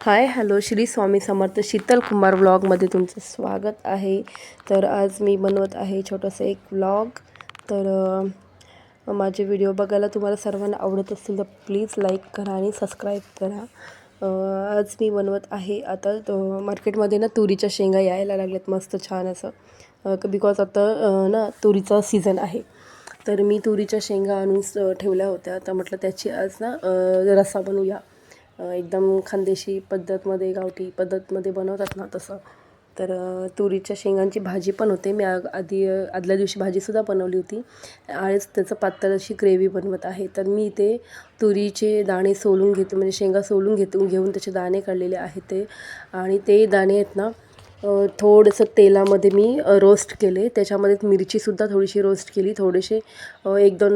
हाय hello Shri Swami Samarth Sheetal Kumar व्लॉगमध्ये तुमचं स्वागत आहे. तर आज मी बनवत आहे छोटंसं एक व्लॉग तर माझे व्हिडिओ बघायला तुम्हाला सर्वांना आवडत असतील तर प्लीज लाईक करा आणि सबस्क्राईब करा. आज मी बनवत आहे आता मार्केटमध्ये ना तुरीच्या शेंगा यायला लागल्यात मस्त छान असं. बिकॉज आता ना तुरीचा सीझन आहे. तर मी तुरीच्या शेंगा आणून ठेवल्या होत्या. तर म्हटलं त्याची आज ना अ, रस्सा बनवूया. एकदम खानदेशी पद्धतमध्ये गावठी पद्धतमध्ये बनवतात ना तसं. तर तुरीच्या शेंगांची भाजी पण होते. मी आधी आदल्या दिवशी भाजीसुद्धा बनवली होती. आज त्याचं पातळ अशी ग्रेव्ही बनवत आहे. तर मी ते तुरीचे दाणे सोलून घेते म्हणजे शेंगा सोलून घेते घेऊन त्याचे दाणे काढलेले आहेत ते. आणि ते दाणे आहेत ना थोडंसं तेलामध्ये मी रोस्ट केले. त्याच्यामध्ये मिरचीसुद्धा थोडीशी रोस्ट केली. थोडेसे एक दोन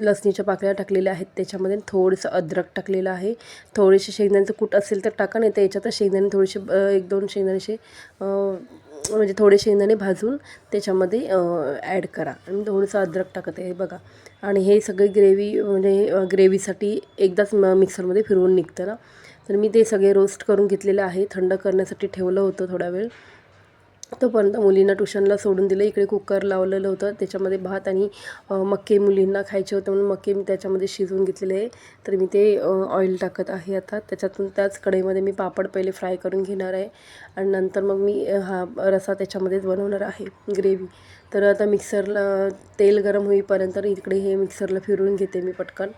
लसणीच्या पाकळ्या टाकलेल्या आहेत. त्याच्यामध्ये थोडंसं अद्रक टाकलेलं आहे. थोडेसे शेंगदाण्याचं कूट असेल तर टाका नाही तर याच्यातच शेंगदाणे थोडेसे एक दोन शेंगदाण्याचे म्हणजे थोडे शेंगदाणे भाजून त्याच्यामध्ये ॲड करा. आणि थोडंसं अद्रक टाकत आहे. बघा. आणि हे सगळे ग्रेव्ही म्हणजे ग्रेव्हीसाठी एकदाच म मिक्सरमध्ये फिरवून निघतं ना. तर मी ते सगळे रोस्ट करून घेतलेले आहे. थंड करण्यासाठी ठेवलं होतं थोडा वेळ. तोपर्यंत मुलींना ट्युशनला सोडून दिलं. इकडे कुकर लावलेलं होतं. त्याच्यामध्ये भात आणि मक्के मुलींना खायचे होते. म्हणून मक्के मी त्याच्यामध्ये शिजवून घेतलेले आहे. तर मी ते ऑइल टाकत आहे आता. त्याच्यातून त्याच कढईमध्ये मी पापड पहिले फ्राय करून घेणार आहे. आणि नंतर मग मी हा रसा त्याच्यामध्येच बनवणार आहे. ग्रेव्ही तर आता मिक्सरला तेल गरम होईपर्यंत इकडे हे मिक्सरला फिरवून घेते मी पटकन.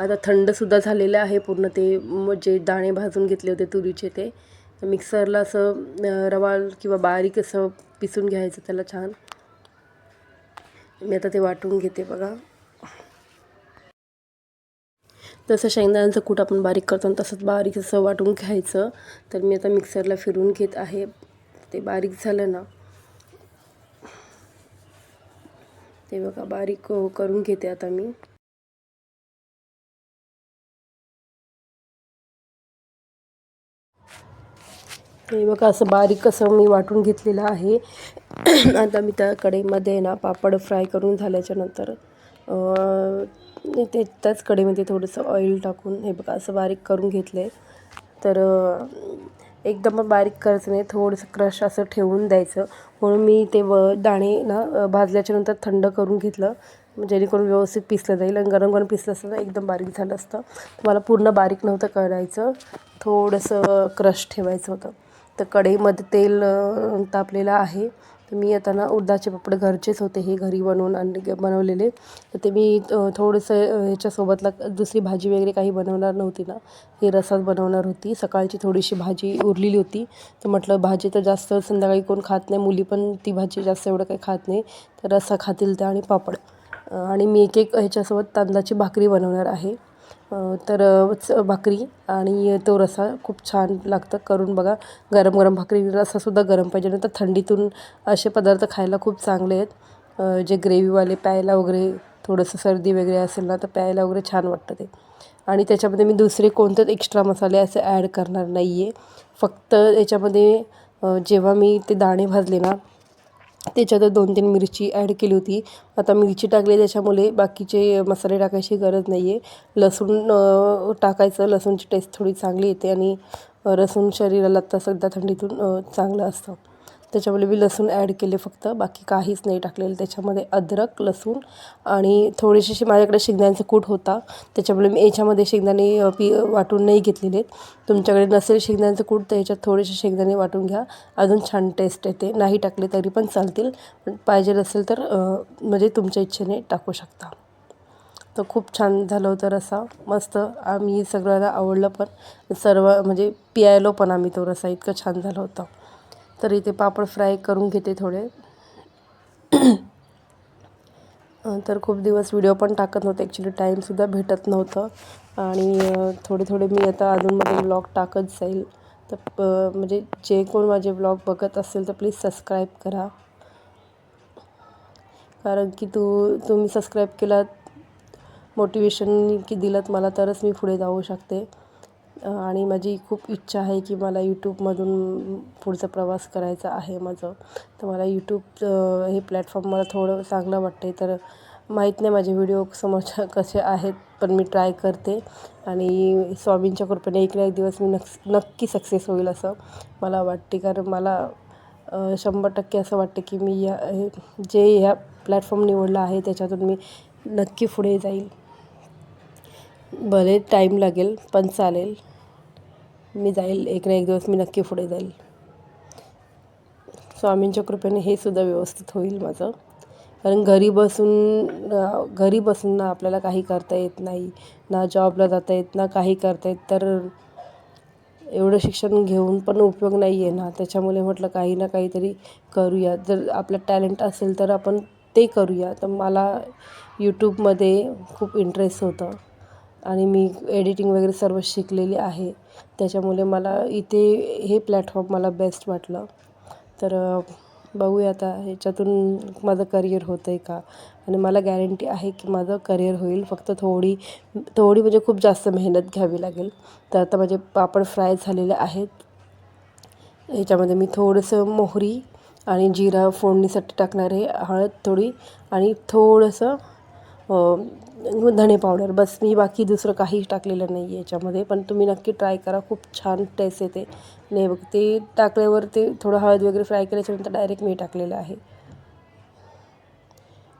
आता थंडसुद्धा झालेलं आहे. पूर्ण ते जे दाणे भाजून घेतले होते तुरीचे ते. मिक्सरला असं रवा किंवा बारीक असं पिसून घ्यायचं त्याला छान. मी आता ते वाटून घेते बघा. जसं शेंगदाण्याचं कूट आपण बारीक करतो तसंच बारीक असं वाटून घ्यायचं. तर मी आता मिक्सरला फिरून घेत आहे. ते बारीक झालं ना. ते बघा बारीक करून घेते आता मी. हे बघा असं बारीक असं मी वाटून घेतलेलं आहे. आता मी त्या कढईमध्ये ना पापड फ्राय करून झाल्याच्यानंतर ते त्याच कढईमध्ये थोडंसं ऑइल टाकून हे बघा असं बारीक करून घेतलं आहे तर एकदम बारीक करायचं नाही थोडंसं क्रश असं ठेवून द्यायचं. म्हणून मी ते व दाणे ना भाजल्याच्यानंतर भाजल्याच्या नंतर थंड करून घेतलं. जेणेकरून व्यवस्थित पिसलं जाईल. आणि गरम गरम पिसलं असतं एकदम बारीक झालं असतं. मला पूर्ण बारीक नव्हतं करायचं. थोडंसं क्रश ठेवायचं होतं. तर कढईमध्ये तेल तापलेलं आहे. तर मी आता ना उडदाचे पापड घरचेच होते हे घरी बनवून आणले बनवलेले. तर ते मी थोडंसं ह्याच्यासोबतला दुसरी भाजी वगैरे काही बनवणार नव्हती ना. हे रसात बनवणार होती. सकाळची थोडीशी भाजी उरलेली होती. तर म्हटलं भाजी तर जास्त संध्याकाळी कोण खात नाही. मुली पण ती भाजी जास्त एवढं काही खात नाही. तर रस्सा खातील त्या आणि पापड. आणि मी एक एक ह्याच्यासोबत तांदळाची भाकरी बनवणार आहे. तर च- भाकरी आणि तो रसा खूप छान लागतं करून बघा. गरम गरम भाकरी रसासुद्धा गरम पाहिजे. नंतर थंडीतून असे पदार्थ खायला खूप चांगले आहेत. जे ग्रेव्हीवाले प्यायला वगैरे थोडंसं सर्दी वगैरे असेल ना तर प्यायला वगैरे छान वाटतं ते. आणि त्याच्यामध्ये मी दुसरे कोणतेच एक्स्ट्रा मसाले असे ॲड करणार नाही आहे फक्त याच्यामध्ये जेव्हा मी ते दाणे भाजले ना त्याच्यात दोन तीन मिरची ॲड केली होती. आता मिरची टाकली त्याच्यामुळे बाकीचे मसाले टाकायची गरज नाही आहे लसूण टाकायचं. लसूणची टेस्ट थोडी चांगली येते आणि लसूण शरीराला आता सध्या थंडीतून चांगलं असतं. त्याच्यामुळे मी लसूण ॲड केले फक्त. बाकी काहीच नाही टाकलेलं. त्याच्यामध्ये अद्रक लसूण आणि थोडेसे माझ्याकडे शेंगदाण्याचा कूट होता. त्याच्यामुळे मी याच्यामध्ये शेंगदाणे पी वाटून नाही घेतलेले तुमच्याकडे नसेल शेंगदाण्याचं कूट तर याच्यात थोडेसे शेंगदाणे वाटून घ्या. अजून छान टेस्ट येते. नाही टाकले तरी पण चालतील. पण पाहिजे असेल तर म्हणजे तुमच्या इच्छेने टाकू शकता. तर खूप छान झालं होतं रसा. मस्त. आम्ही सगळ्याला आवडलं पण. सर्व म्हणजे पियायलो पण आम्ही तो रसा. इतकं छान झालं होतं. तर इथे पापड फ्राय करून घेते थोडे. तर खूप दिवस व्हिडिओ पण टाकत नव्हते. ॲक्च्युली टाईमसुद्धा भेटत नव्हतं. आणि थोडे थोडे मी आता अजूनमध्ये ब्लॉग टाकत जाईल. तर म्हणजे जे कोण माझे ब्लॉग बघत असेल तर प्लीज सबस्क्राईब करा. कारण की तू तुम्ही सबस्क्राईब केलात मोटिवेशन की दिलात मला तरच मी पुढे जाऊ शकते. आणि माझी खूप इच्छा आहे की मला यूट्यूबमधून पुढचा प्रवास करायचा आहे माझं. तर मला यूट्यूब हे प्लॅटफॉर्म मला थोडं चांगलं वाटते तर माहीत नाही माझे व्हिडिओ समोरच्या कसे आहेत पण मी ट्राय करते. आणि स्वामींच्या कृपेने एक ना एक दिवस मी नक्स नक्की सक्सेस होईल असं मला वाटते. कारण मला शंभर टक्के असं वाटते की मी या जे ह्या प्लॅटफॉर्म निवडला आहे त्याच्यातून मी नक्की पुढे जाईल. भले टाईम लागेल पण चालेल. मी जाईल एक ना एक दिवस मी नक्की पुढे जाईल. स्वामींच्या कृपेने हे सुद्धा व्यवस्थित होईल माझं. कारण घरी बसून घरी बसून ना आपल्याला काही करता येत नाही ना जॉबला जाता येत ना काही करता येत. तर एवढं शिक्षण घेऊन पण उपयोग नाही आहे ना. त्याच्यामुळे म्हटलं काही ना काहीतरी करूया. जर आपलं टॅलेंट असेल तर आपण ते करूया. तर मला यूट्यूबमध्ये खूप इंटरेस्ट होतं. आणि मी एडिटिंग वगैरे सर्व शिकलेली आहे. त्याच्यामुळे मला इथे हे प्लॅटफॉर्म मला बेस्ट वाटलं. तर बघूया आता ह्याच्यातून माझं करिअर होतं आहे का? आणि मला गॅरंटी आहे की माझं करिअर होईल. फक्त थोडी थोडी म्हणजे खूप जास्त मेहनत घ्यावी लागेल. तर आता माझे पापड फ्राय झालेले आहेत. ह्याच्यामध्ये मी थोडंसं मोहरी आणि जिरा फोडणीसाठी टाकणार आहे. हळद थोडी आणि थोडंसं धणे पावडर बस मी बाकी दुसरं काही टाकलेलं नाही आहे याच्यामध्ये पण तुम्ही नक्की ट्राय करा. खूप छान टेस्ट येते. नाही बघ ते टाकल्यावर ते थोडं हळद वगैरे फ्राय केल्याच्यानंतर डायरेक्ट मी टाकलेलं आहे.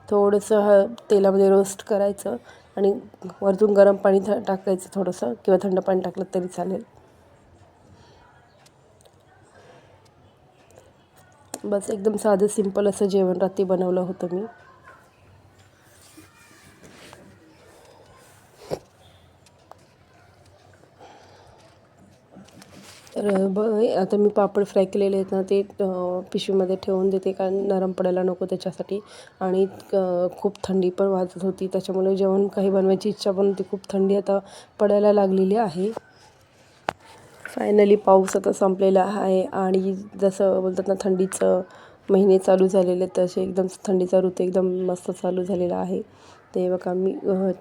थोडंसं ह तेलामध्ये रोस्ट करायचं आणि वरतून गरम पाणी थ टाकायचं थोडंसं किंवा थंड पाणी टाकलं तरी चालेल. बस एकदम साधं सिंपल असं जेवण रात्री बनवलं होतं मी. तर ब आता मी पापड फ्राय केलेले आहेत ना ते पिशवीमध्ये ठेवून देते कारण नरम पडायला नको त्याच्यासाठी. आणि खूप थंडी पण वाजत होती त्याच्यामुळे जेवण काही बनवायची इच्छा पण होती. खूप थंडी आता पडायला लागलेली आहे. फायनली पाऊस आता संपलेला आहे. आणि जसं बोलतात ना थंडीचं महिने चालू झालेले तसे एकदम थंडीचा ऋतू एकदम मस्त चालू झालेला आहे. ते बघा मी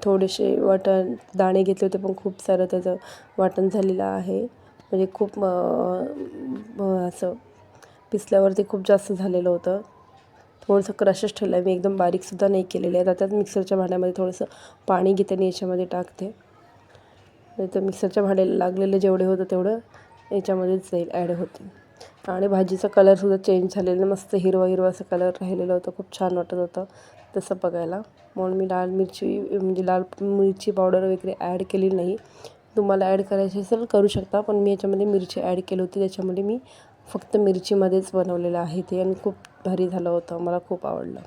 थोडेसे वाटण दाणे घेतले होते पण खूप सारं त्याचं वाटण झालेलं आहे. म्हणजे खूप असं पिसल्यावरती खूप जास्त झालेलं होतं. थोडंसं क्रशच ठेवलं आहे मी एकदम बारीकसुद्धा नाही केलेलं. आहे आता मिक्सरच्या भांड्यामध्ये थोडंसं पाणी घेते आणि याच्यामध्ये टाकते. तर मिक्सरच्या भांड्याला लागलेलं जेवढे होतं तेवढं याच्यामध्येच जाईल ॲड होते. आणि भाजीचा कलरसुद्धा चेंज झालेला. मस्त हिरवा हिरवा असं कलर राहिलेला होता. खूप छान वाटत होतं तसं बघायला. म्हणून मी लाल मिरची म्हणजे लाल मिरची पावडर वगैरे ॲड केली नाही. तुम्हाला ॲड करायची असेल करू शकता. पण मी याच्यामध्ये मिरची ॲड केली होती. त्याच्यामध्ये मी फक्त मिरचीमध्येच बनवलेलं आहे ते. आणि खूप भारी झालं होतं. मला खूप आवडलं.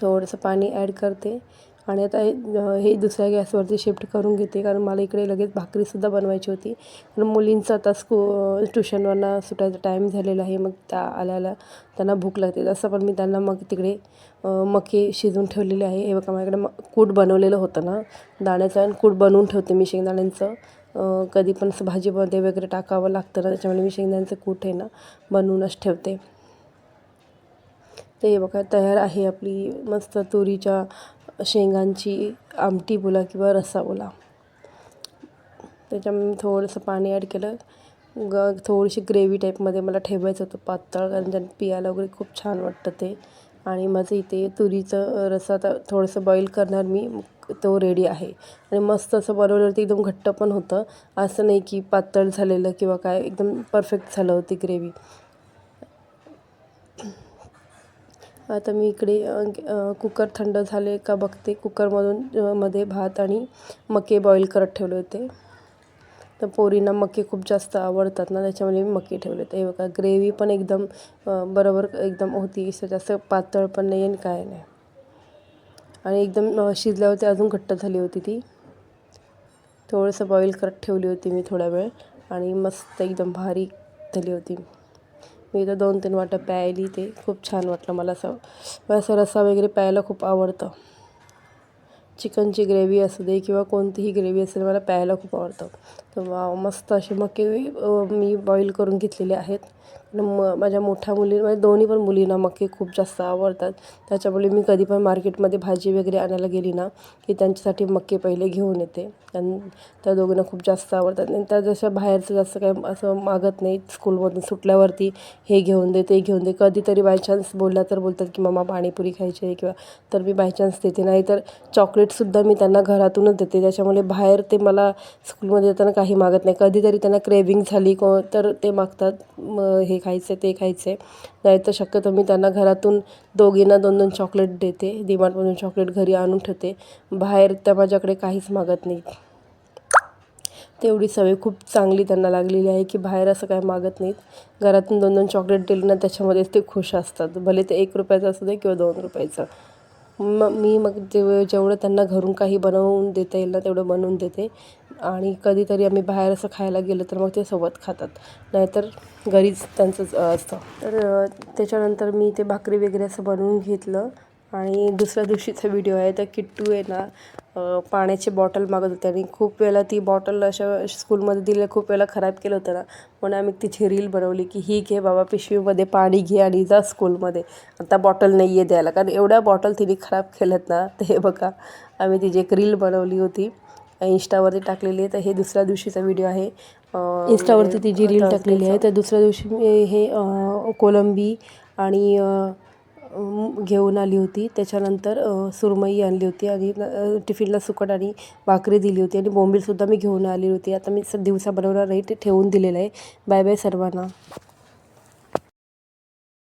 थोडंसं पाणी ॲड करते. आणि आता हे दुसऱ्या गॅसवरती शिफ्ट करून घेते कारण मला इकडे लगेच भाकरीसुद्धा बनवायची होती. कारण मुलींचं आता स्कू ट्युशनवरनं सुटायचा टाईम झालेला आहे मग त्या आल्याला त्यांना भूक लागते. तसं पण मी त्यांना मग तिकडे मके शिजवून ठेवलेले आहे. हे बघा माझ्याकडे म कूट बनवलेलं होतं ना. दाण्याचं आणि कूट बनवून ठेवते मी शेंगदाण्यांचं. कधी पण असं भाजीमध्ये वगैरे टाकावं लागतं ना त्याच्यामुळे मी शेंगदाण्याचं कूट आहे ना बनवूनच ठेवते. ते बघा तयार आहे आपली मस्त तुरीच्या शेंगांची आमटी बोला किंवा रस्सा बोला. त्याच्यामध्ये थोडंसं पाणी ॲड केलं. ग थोडीशी ग्रेव्ही टाईपमध्ये मला ठेवायचं होतं पातळ कारण त्यात पियाला वगैरे खूप छान वाटतं ते. आणि माझं इथे तुरीचं रस्सा आता थोडंसं बॉईल करणार मी तो रेडी आहे. आणि मस्त असं बनवल्यावरती एकदम घट्ट पण होतं. असं नाही की पातळ झालेलं किंवा काय एकदम परफेक्ट झालं होती ग्रेव्ही आता मी इकडे कुकर थंड झाले का बघते. कुकरमधून मध्ये भात आणि मके बॉईल करत ठेवले होते. तर पोरींना मके खूप जास्त आवडतात ना त्याच्यामुळे मी मके ठेवले होते. हे बघा ग्रेव्ही पण एकदम बरोबर एकदम होती. जास्त पातळ पण नाही आणि काय नाही. आणि एकदम शिजल्यावरती अजून घट्ट झाली होती ती. थोडंसं बॉईल करत ठेवली होती मी थोडा वेळ. आणि मस्त एकदम भारी झाली होती. मी इथं दोन तीन वाटं प्यायली ते. खूप छान वाटलं मला असं. मला असं रस्सा वगैरे प्यायला खूप आवडतं. चिकनची ग्रेव्ही असू दे किंवा कोणतीही ग्रेव्ही असेल मला प्यायला खूप आवडतं. तर मस्त असे मके मी बॉईल करून घेतलेले आहेत. म माझ्या मोठ्या मुली म्हणजे दोन्ही पण मुलींना मके खूप जास्त आवडतात. त्याच्यामुळे मी कधी पण मार्केटमध्ये भाजी वगैरे आणायला गेली ना की त्यांच्यासाठी मके पहिले घेऊन येते. आणि त्या दोघींना खूप जास्त आवडतात. आणि त्या जशा बाहेरचं जास्त काही असं मागत नाही स्कूलमधून सुटल्यावरती हे घेऊन दे ते घेऊन दे. कधीतरी बाय चान्स बोलला तर बोलतात की मम्मा पाणीपुरी खायची आहे किंवा तर मी बाय चान्स देते. नाही तर चॉकलेटसुद्धा मी त्यांना घरातूनच देते. त्याच्यामुळे बाहेर ते मला स्कूलमध्ये येताना काही मागत नाही. कधीतरी त्यांना क्रेविंग झाली को तर ते मागतात. मग हे खायचं ते खायचं. आहे नाहीतर शक्यतो मी त्यांना घरातून दोघींना दोन दोन चॉकलेट देते. डिमार्टमधून चॉकलेट घरी आणून ठेवते. बाहेर त्या माझ्याकडे काहीच मागत नाही. तेवढी सवय खूप चांगली त्यांना लागलेली आहे की बाहेर असं काय मागत नाहीत. घरातून दोन दोन चॉकलेट दिले ना त्याच्यामध्येच ते खुश असतात. भले ते एक रुपयाचं असू दे किंवा दोन रुपयाचं. मग मी मग जेव जेवढं त्यांना घरून काही बनवून देता येईल ना तेवढं बनवून देते. आणि कधीतरी आम्ही बाहेर असं खायला गेलो तर मग ते सोबत खातात. नाहीतर घरीच त्यांचंच असतं. तर त्याच्यानंतर मी ते भाकरी वगैरे असं बनवून घेतलं. आणि दुसऱ्या दिवशीचा व्हिडिओ आहे. तर किट्टू आहे ना पाण्याची बॉटल मागत होते आणि खूप वेळेला ती बॉटल अशा स्कूलमध्ये दिलेलं खूप वेळेला खराब केलं होतं ना. म्हणून आम्ही तिची रील बनवली की ही घे बाबा पिशवीमध्ये पाणी घे आणि जा स्कूलमध्ये आता बॉटल नाही आहे द्यायला. कारण एवढ्या बॉटल तिने खराब केल्यात ना ते हे बघा. आम्ही तिची एक रील बनवली होती. इंस्टावरती टाकलेली आहे. तर हे दुसऱ्या दिवशीचा व्हिडिओ आहे. इंस्टावरती ती जी रील टाकलेली आहे. तर दुसऱ्या दिवशी मी हे कोलंबी आणि घेऊन आली होती. त्याच्यानंतर सुरमई आणली होती आणि टिफिनला सुकट आणि भाकरी दिली होती आणि बोंबीलसुद्धा मी घेऊन आली होती. आता मी स दिवसा बनवणार नाही ते ठेवून दिलेलं आहे. बाय बाय सर्वांना.